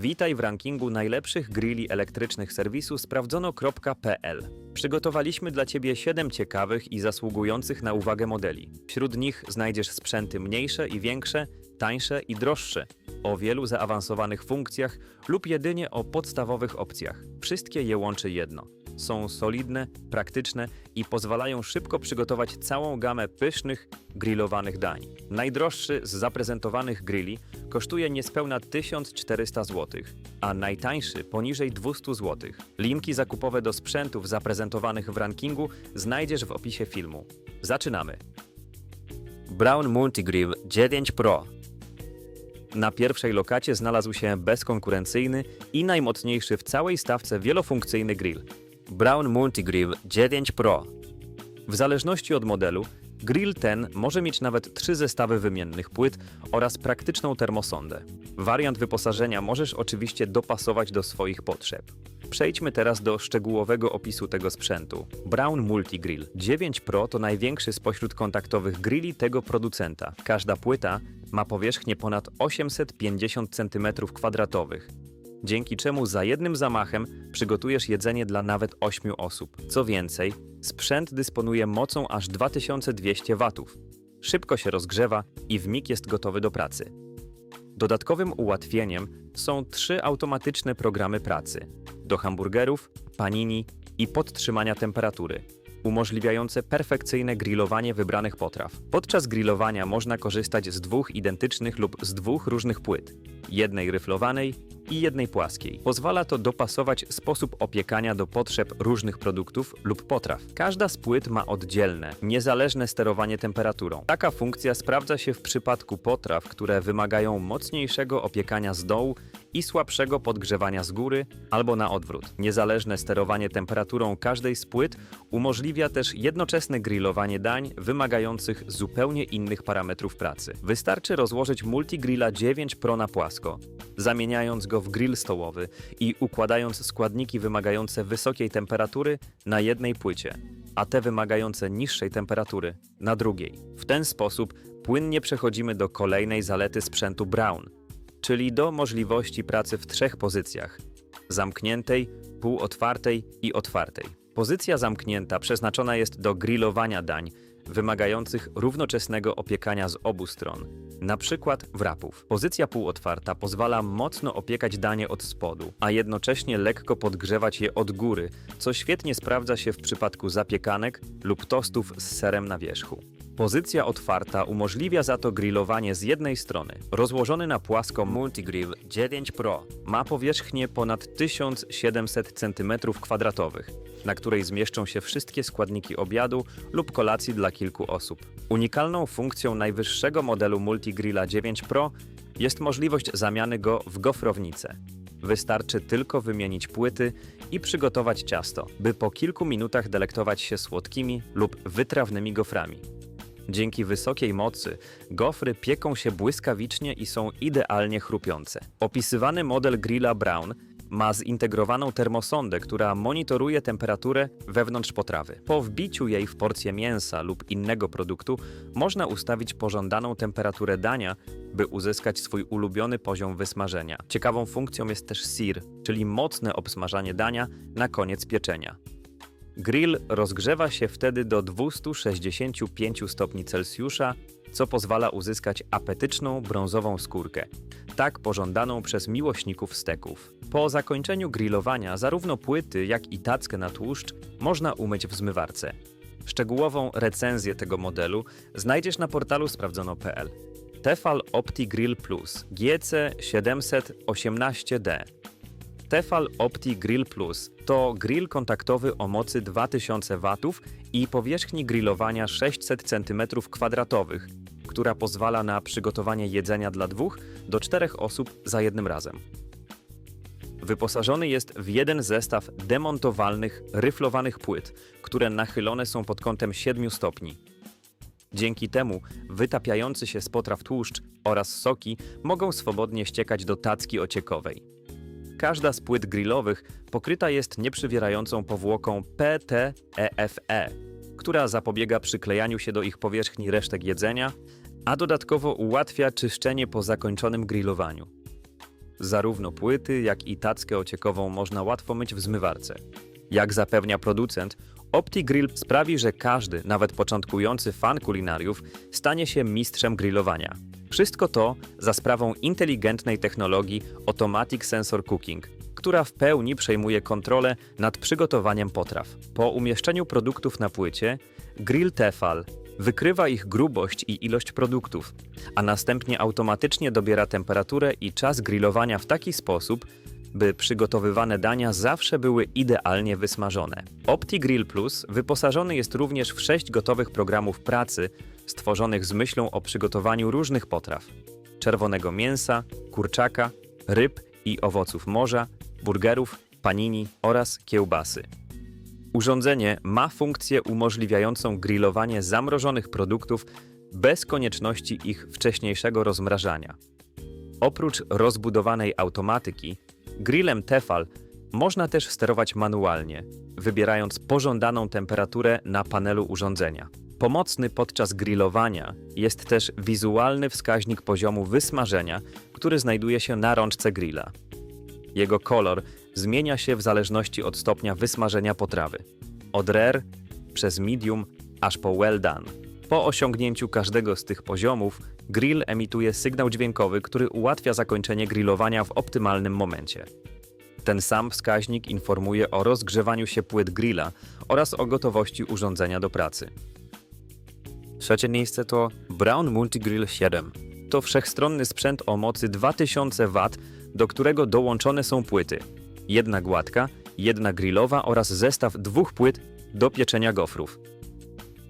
Witaj w rankingu najlepszych grilli elektrycznych serwisu sprawdzono.pl. Przygotowaliśmy dla Ciebie 7 ciekawych i zasługujących na uwagę modeli. Wśród nich znajdziesz sprzęty mniejsze i większe, tańsze i droższe, o wielu zaawansowanych funkcjach lub jedynie o podstawowych opcjach. Wszystkie je łączy jedno. Są solidne, praktyczne i pozwalają szybko przygotować całą gamę pysznych, grillowanych dań. Najdroższy z zaprezentowanych grilli kosztuje niespełna 1400 zł, a najtańszy poniżej 200 zł. Linki zakupowe do sprzętów zaprezentowanych w rankingu znajdziesz w opisie filmu. Zaczynamy! Brown Multigrill 9 Pro na pierwszej lokacie znalazł się bezkonkurencyjny i najmocniejszy w całej stawce wielofunkcyjny grill Brown Multigrill 9 Pro. W zależności od modelu, grill ten może mieć nawet trzy zestawy wymiennych płyt oraz praktyczną termosondę. Wariant wyposażenia możesz oczywiście dopasować do swoich potrzeb. Przejdźmy teraz do szczegółowego opisu tego sprzętu. Brown Multigrill 9 Pro to największy spośród kontaktowych grilli tego producenta. Każda płyta ma powierzchnię ponad 850 cm2, dzięki czemu za jednym zamachem przygotujesz jedzenie dla nawet 8 osób. Co więcej, sprzęt dysponuje mocą aż 2200 W. Szybko się rozgrzewa i w mig jest gotowy do pracy. Dodatkowym ułatwieniem są trzy automatyczne programy pracy do hamburgerów, panini i podtrzymania temperatury, umożliwiające perfekcyjne grillowanie wybranych potraw. Podczas grillowania można korzystać z dwóch identycznych lub z dwóch różnych płyt, jednej ryflowanej i jednej płaskiej. Pozwala to dopasować sposób opiekania do potrzeb różnych produktów lub potraw. Każda z płyt ma oddzielne, niezależne sterowanie temperaturą. Taka funkcja sprawdza się w przypadku potraw, które wymagają mocniejszego opiekania z dołu i słabszego podgrzewania z góry, albo na odwrót. Niezależne sterowanie temperaturą każdej z płyt umożliwia też jednoczesne grillowanie dań wymagających zupełnie innych parametrów pracy. Wystarczy rozłożyć Multigrilla 9 Pro na płasko, zamieniając go w grill stołowy i układając składniki wymagające wysokiej temperatury na jednej płycie, a te wymagające niższej temperatury na drugiej. W ten sposób płynnie przechodzimy do kolejnej zalety sprzętu Brown – czyli do możliwości pracy w trzech pozycjach: zamkniętej, półotwartej i otwartej. Pozycja zamknięta przeznaczona jest do grillowania dań wymagających równoczesnego opiekania z obu stron, na przykład wrapów. Pozycja półotwarta pozwala mocno opiekać danie od spodu, a jednocześnie lekko podgrzewać je od góry, co świetnie sprawdza się w przypadku zapiekanek lub tostów z serem na wierzchu. Pozycja otwarta umożliwia za to grillowanie z jednej strony. Rozłożony na płasko Multigrill 9 Pro ma powierzchnię ponad 1700 cm2, na której zmieszczą się wszystkie składniki obiadu lub kolacji dla kilku osób. Unikalną funkcją najwyższego modelu Multigrilla 9 Pro jest możliwość zamiany go w gofrownicę. Wystarczy tylko wymienić płyty i przygotować ciasto, by po kilku minutach delektować się słodkimi lub wytrawnymi goframi. Dzięki wysokiej mocy gofry pieką się błyskawicznie i są idealnie chrupiące. Opisywany model grilla Brown ma zintegrowaną termosondę, która monitoruje temperaturę wewnątrz potrawy. Po wbiciu jej w porcję mięsa lub innego produktu można ustawić pożądaną temperaturę dania, by uzyskać swój ulubiony poziom wysmażenia. Ciekawą funkcją jest też sear, czyli mocne obsmażanie dania na koniec pieczenia. Grill rozgrzewa się wtedy do 265 stopni Celsjusza, co pozwala uzyskać apetyczną brązową skórkę, tak pożądaną przez miłośników steków. Po zakończeniu grillowania zarówno płyty, jak i tackę na tłuszcz można umyć w zmywarce. Szczegółową recenzję tego modelu znajdziesz na portalu sprawdzono.pl. Tefal Opti Grill Plus GC718D Tefal Opti Grill Plus to grill kontaktowy o mocy 2000 W i powierzchni grillowania 600 cm2, która pozwala na przygotowanie jedzenia dla dwóch do czterech osób za jednym razem. Wyposażony jest w jeden zestaw demontowalnych, ryflowanych płyt, które nachylone są pod kątem 7 stopni. Dzięki temu wytapiający się z potraw tłuszcz oraz soki mogą swobodnie ściekać do tacki ociekowej. Każda z płyt grillowych pokryta jest nieprzywierającą powłoką PTEFE, która zapobiega przyklejaniu się do ich powierzchni resztek jedzenia, a dodatkowo ułatwia czyszczenie po zakończonym grillowaniu. Zarówno płyty, jak i tackę ociekową można łatwo myć w zmywarce. Jak zapewnia producent, OptiGrill sprawi, że każdy, nawet początkujący fan kulinariów, stanie się mistrzem grillowania. Wszystko to za sprawą inteligentnej technologii Automatic Sensor Cooking, która w pełni przejmuje kontrolę nad przygotowaniem potraw. Po umieszczeniu produktów na płycie, grill Tefal wykrywa ich grubość i ilość produktów, a następnie automatycznie dobiera temperaturę i czas grillowania w taki sposób, by przygotowywane dania zawsze były idealnie wysmażone. OptiGrill Plus wyposażony jest również w sześć gotowych programów pracy stworzonych z myślą o przygotowaniu różnych potraw: czerwonego mięsa, kurczaka, ryb i owoców morza, burgerów, panini oraz kiełbasy. Urządzenie ma funkcję umożliwiającą grillowanie zamrożonych produktów bez konieczności ich wcześniejszego rozmrażania. Oprócz rozbudowanej automatyki, grillem Tefal można też sterować manualnie, wybierając pożądaną temperaturę na panelu urządzenia. Pomocny podczas grillowania jest też wizualny wskaźnik poziomu wysmażenia, który znajduje się na rączce grilla. Jego kolor zmienia się w zależności od stopnia wysmażenia potrawy. Od rare przez medium aż po well done. Po osiągnięciu każdego z tych poziomów, grill emituje sygnał dźwiękowy, który ułatwia zakończenie grillowania w optymalnym momencie. Ten sam wskaźnik informuje o rozgrzewaniu się płyt grilla oraz o gotowości urządzenia do pracy. Trzecie miejsce to Brown Multigrill 7. To wszechstronny sprzęt o mocy 2000 W, do którego dołączone są płyty. Jedna gładka, jedna grillowa oraz zestaw dwóch płyt do pieczenia gofrów.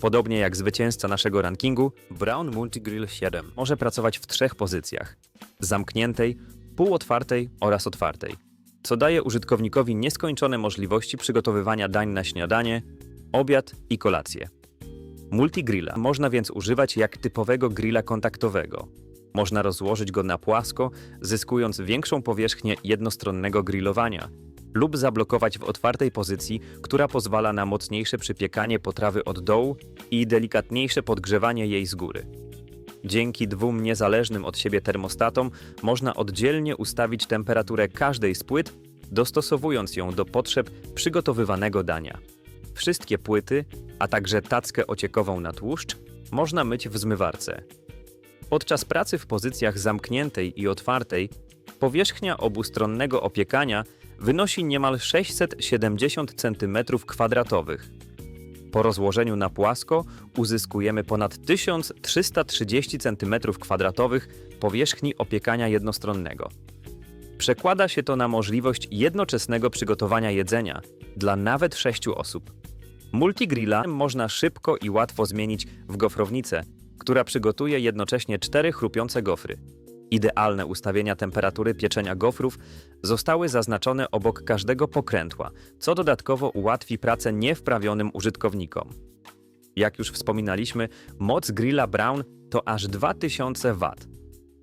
Podobnie jak zwycięzca naszego rankingu, Brown Multigrill 7 może pracować w trzech pozycjach: zamkniętej, półotwartej oraz otwartej, co daje użytkownikowi nieskończone możliwości przygotowywania dań na śniadanie, obiad i kolację. Multigrilla można więc używać jak typowego grilla kontaktowego. Można rozłożyć go na płasko, zyskując większą powierzchnię jednostronnego grillowania, lub zablokować w otwartej pozycji, która pozwala na mocniejsze przypiekanie potrawy od dołu i delikatniejsze podgrzewanie jej z góry. Dzięki dwóm niezależnym od siebie termostatom można oddzielnie ustawić temperaturę każdej z płyt, dostosowując ją do potrzeb przygotowywanego dania. Wszystkie płyty, a także tackę ociekową na tłuszcz, można myć w zmywarce. Podczas pracy w pozycjach zamkniętej i otwartej, powierzchnia obustronnego opiekania wynosi niemal 670 cm2. Po rozłożeniu na płasko uzyskujemy ponad 1330 cm2 powierzchni opiekania jednostronnego. Przekłada się to na możliwość jednoczesnego przygotowania jedzenia dla nawet 6 osób. Multigrilla można szybko i łatwo zmienić w gofrownicę, która przygotuje jednocześnie cztery chrupiące gofry. Idealne ustawienia temperatury pieczenia gofrów zostały zaznaczone obok każdego pokrętła, co dodatkowo ułatwi pracę niewprawionym użytkownikom. Jak już wspominaliśmy, moc grilla Brown to aż 2000 W.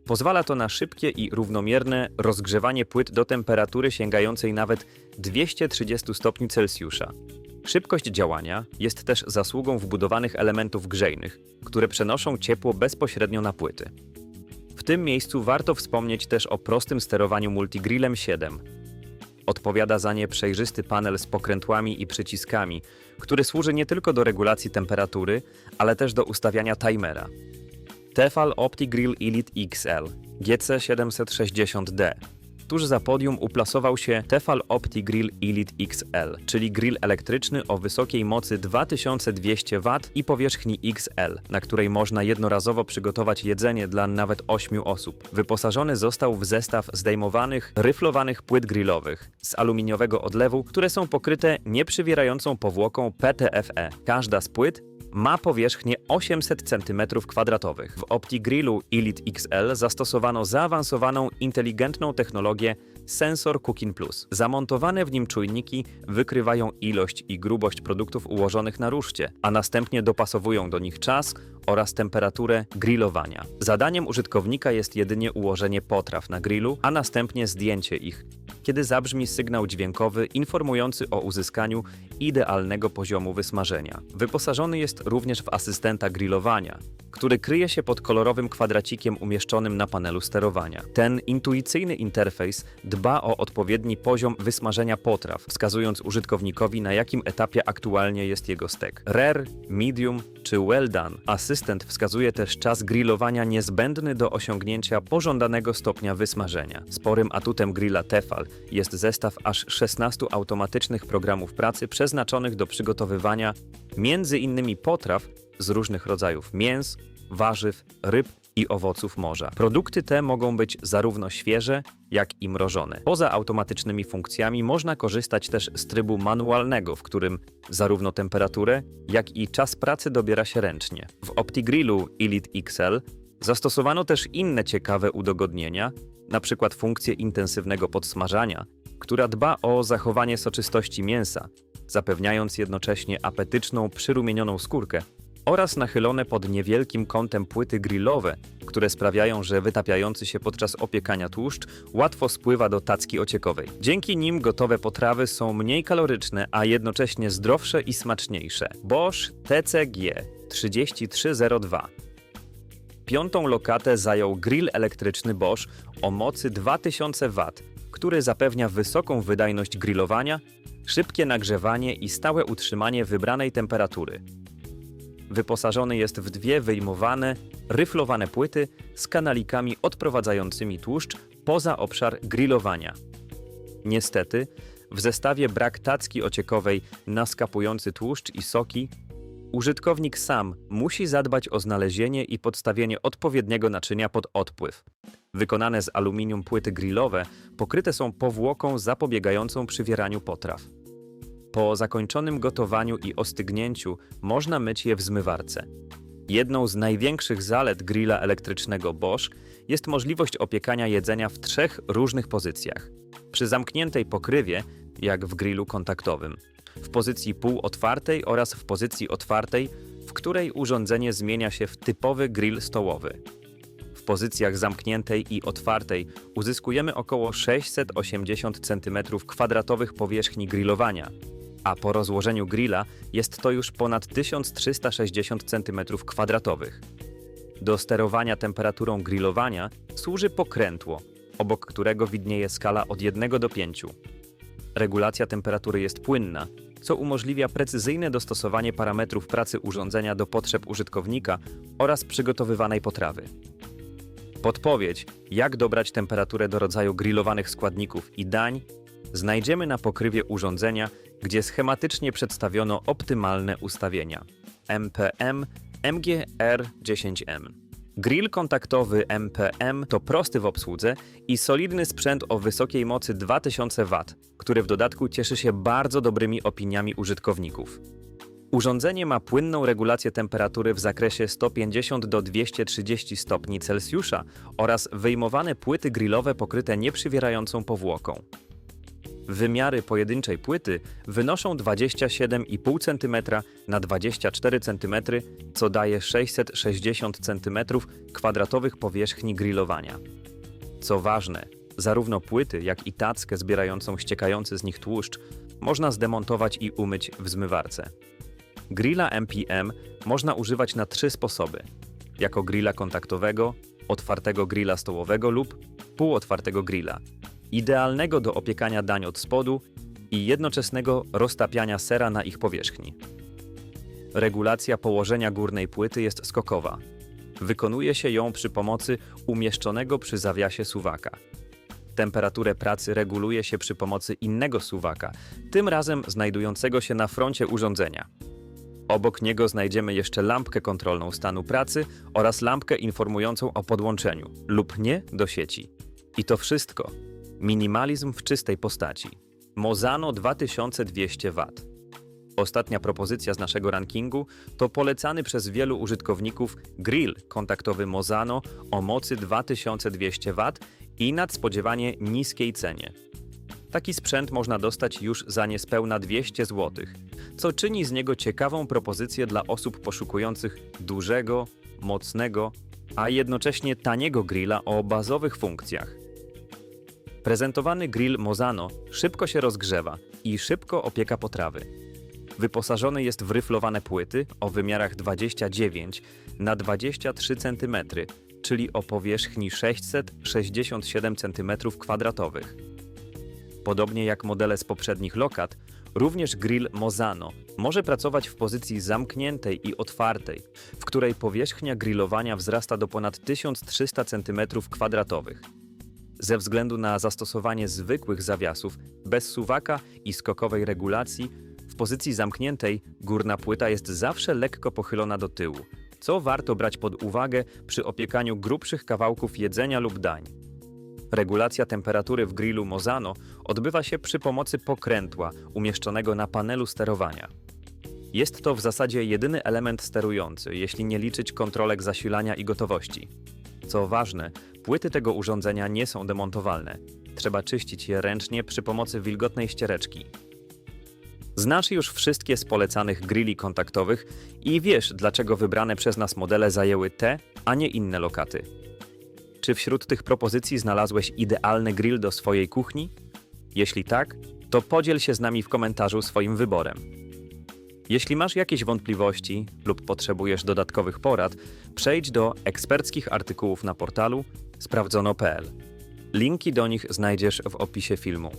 Pozwala to na szybkie i równomierne rozgrzewanie płyt do temperatury sięgającej nawet 230 stopni Celsjusza. Szybkość działania jest też zasługą wbudowanych elementów grzejnych, które przenoszą ciepło bezpośrednio na płyty. W tym miejscu warto wspomnieć też o prostym sterowaniu Multigrillem 7. Odpowiada za nie przejrzysty panel z pokrętłami i przyciskami, który służy nie tylko do regulacji temperatury, ale też do ustawiania timera. Tefal OptiGrill Elite XL GC760D Tuż za podium uplasował się Tefal OptiGrill Elite XL, czyli grill elektryczny o wysokiej mocy 2200 W i powierzchni XL, na której można jednorazowo przygotować jedzenie dla nawet 8 osób. Wyposażony został w zestaw zdejmowanych, ryflowanych płyt grillowych z aluminiowego odlewu, które są pokryte nieprzywierającą powłoką PTFE. Każda z płyt ma powierzchnię 800 cm2. W OptiGrillu Elite XL zastosowano zaawansowaną, inteligentną technologię Sensor Cooking Plus. Zamontowane w nim czujniki wykrywają ilość i grubość produktów ułożonych na ruszcie, a następnie dopasowują do nich czas oraz temperaturę grillowania. Zadaniem użytkownika jest jedynie ułożenie potraw na grillu, a następnie zdjęcie ich, kiedy zabrzmi sygnał dźwiękowy informujący o uzyskaniu idealnego poziomu wysmażenia. Wyposażony jest również w asystenta grillowania, który kryje się pod kolorowym kwadracikiem umieszczonym na panelu sterowania. Ten intuicyjny interfejs dba o odpowiedni poziom wysmażenia potraw, wskazując użytkownikowi na jakim etapie aktualnie jest jego stek. Rare, medium czy well done. Asystent wskazuje też czas grillowania niezbędny do osiągnięcia pożądanego stopnia wysmażenia. Sporym atutem grilla Tefal jest zestaw aż 16 automatycznych programów pracy przeznaczonych do przygotowywania między innymi potraw z różnych rodzajów mięs, warzyw, ryb i owoców morza. Produkty te mogą być zarówno świeże, jak i mrożone. Poza automatycznymi funkcjami można korzystać też z trybu manualnego, w którym zarówno temperaturę, jak i czas pracy dobiera się ręcznie. W OptiGrillu Elite XL zastosowano też inne ciekawe udogodnienia, np. funkcję intensywnego podsmażania, która dba o zachowanie soczystości mięsa, zapewniając jednocześnie apetyczną, przyrumienioną skórkę oraz nachylone pod niewielkim kątem płyty grillowe, które sprawiają, że wytapiający się podczas opiekania tłuszcz łatwo spływa do tacki ociekowej. Dzięki nim gotowe potrawy są mniej kaloryczne, a jednocześnie zdrowsze i smaczniejsze. Bosch TCG 3302 Piątą lokatę zajął grill elektryczny Bosch o mocy 2000 W, który zapewnia wysoką wydajność grillowania, szybkie nagrzewanie i stałe utrzymanie wybranej temperatury. Wyposażony jest w dwie wyjmowane, ryflowane płyty z kanalikami odprowadzającymi tłuszcz poza obszar grillowania. Niestety, w zestawie brak tacki ociekowej na skapujący tłuszcz i soki, użytkownik sam musi zadbać o znalezienie i podstawienie odpowiedniego naczynia pod odpływ. Wykonane z aluminium płyty grillowe pokryte są powłoką zapobiegającą przywieraniu potraw. Po zakończonym gotowaniu i ostygnięciu można myć je w zmywarce. Jedną z największych zalet grilla elektrycznego Bosch jest możliwość opiekania jedzenia w trzech różnych pozycjach. Przy zamkniętej pokrywie, jak w grillu kontaktowym, w pozycji półotwartej oraz w pozycji otwartej, w której urządzenie zmienia się w typowy grill stołowy. W pozycjach zamkniętej i otwartej uzyskujemy około 680 cm2 powierzchni grillowania, a po rozłożeniu grilla jest to już ponad 1360 cm2. Do sterowania temperaturą grillowania służy pokrętło, obok którego widnieje skala od 1 do 5. Regulacja temperatury jest płynna, co umożliwia precyzyjne dostosowanie parametrów pracy urządzenia do potrzeb użytkownika oraz przygotowywanej potrawy. Podpowiedź, jak dobrać temperaturę do rodzaju grillowanych składników i dań, znajdziemy na pokrywie urządzenia, gdzie schematycznie przedstawiono optymalne ustawienia. MPM MGR10M. Grill kontaktowy MPM to prosty w obsłudze i solidny sprzęt o wysokiej mocy 2000 W, który w dodatku cieszy się bardzo dobrymi opiniami użytkowników. Urządzenie ma płynną regulację temperatury w zakresie 150 do 230 stopni Celsjusza oraz wyjmowane płyty grillowe pokryte nieprzywierającą powłoką. Wymiary pojedynczej płyty wynoszą 27,5 cm na 24 cm, co daje 660 cm2 powierzchni grillowania. Co ważne, zarówno płyty, jak i tackę zbierającą ściekający z nich tłuszcz można zdemontować i umyć w zmywarce. Grilla MPM można używać na trzy sposoby: jako grilla kontaktowego, otwartego grilla stołowego lub półotwartego grilla idealnego do opiekania dań od spodu i jednoczesnego roztapiania sera na ich powierzchni. Regulacja położenia górnej płyty jest skokowa. Wykonuje się ją przy pomocy umieszczonego przy zawiasie suwaka. Temperaturę pracy reguluje się przy pomocy innego suwaka, tym razem znajdującego się na froncie urządzenia. Obok niego znajdziemy jeszcze lampkę kontrolną stanu pracy oraz lampkę informującą o podłączeniu lub nie do sieci. I to wszystko. Minimalizm w czystej postaci. Mozano 2200 W. Ostatnia propozycja z naszego rankingu to polecany przez wielu użytkowników grill kontaktowy Mozano o mocy 2200 W i nadspodziewanie niskiej cenie. Taki sprzęt można dostać już za niespełna 200 zł, co czyni z niego ciekawą propozycję dla osób poszukujących dużego, mocnego, a jednocześnie taniego grilla o bazowych funkcjach. Prezentowany grill Mozano szybko się rozgrzewa i szybko opieka potrawy. Wyposażony jest w ryflowane płyty o wymiarach 29 na 23 cm, czyli o powierzchni 667 cm2. Podobnie jak modele z poprzednich lokat, również grill Mozano może pracować w pozycji zamkniętej i otwartej, w której powierzchnia grillowania wzrasta do ponad 1300 cm2. Ze względu na zastosowanie zwykłych zawiasów, bez suwaka i skokowej regulacji, w pozycji zamkniętej górna płyta jest zawsze lekko pochylona do tyłu, co warto brać pod uwagę przy opiekaniu grubszych kawałków jedzenia lub dań. Regulacja temperatury w grillu Mozano odbywa się przy pomocy pokrętła umieszczonego na panelu sterowania. Jest to w zasadzie jedyny element sterujący, jeśli nie liczyć kontrolek zasilania i gotowości. Co ważne, płyty tego urządzenia nie są demontowalne. Trzeba czyścić je ręcznie przy pomocy wilgotnej ściereczki. Znasz już wszystkie z polecanych grilli kontaktowych i wiesz, dlaczego wybrane przez nas modele zajęły te, a nie inne lokaty. Czy wśród tych propozycji znalazłeś idealny grill do swojej kuchni? Jeśli tak, to podziel się z nami w komentarzu swoim wyborem. Jeśli masz jakieś wątpliwości lub potrzebujesz dodatkowych porad, przejdź do eksperckich artykułów na portalu sprawdzono.pl. Linki do nich znajdziesz w opisie filmu.